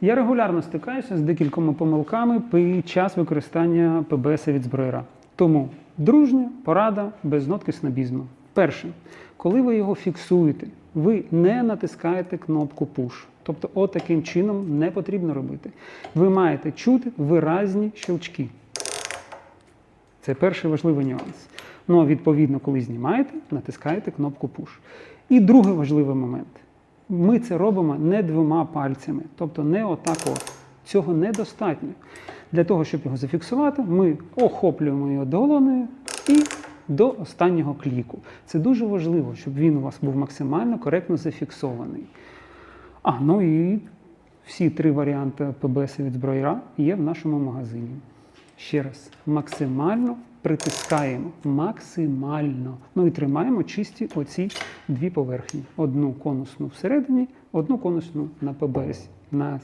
Я регулярно стикаюся з декількома помилками під час використання ПБС від зброєра. Тому дружня порада без нотки снобізму. Перше, коли ви його фіксуєте, ви не натискаєте кнопку Push. Тобто, от таким чином не потрібно робити. Ви маєте чути виразні щелчки. Це перший важливий нюанс. Ну, а відповідно, коли знімаєте, натискаєте кнопку Push. І другий важливий момент. Ми це робимо не двома пальцями, тобто не отак. Цього недостатньо. Для того, щоб його зафіксувати, ми охоплюємо його долоною і до останнього кліку. Це дуже важливо, щоб він у вас був максимально коректно зафіксований. А, ну і всі три варіанти ПБС від зброєра є в нашому магазині. Ще раз, максимально притискаємо, максимально. Ну і тримаємо чисті оці дві поверхні: одну конусну всередині, одну конусну на ПБС. На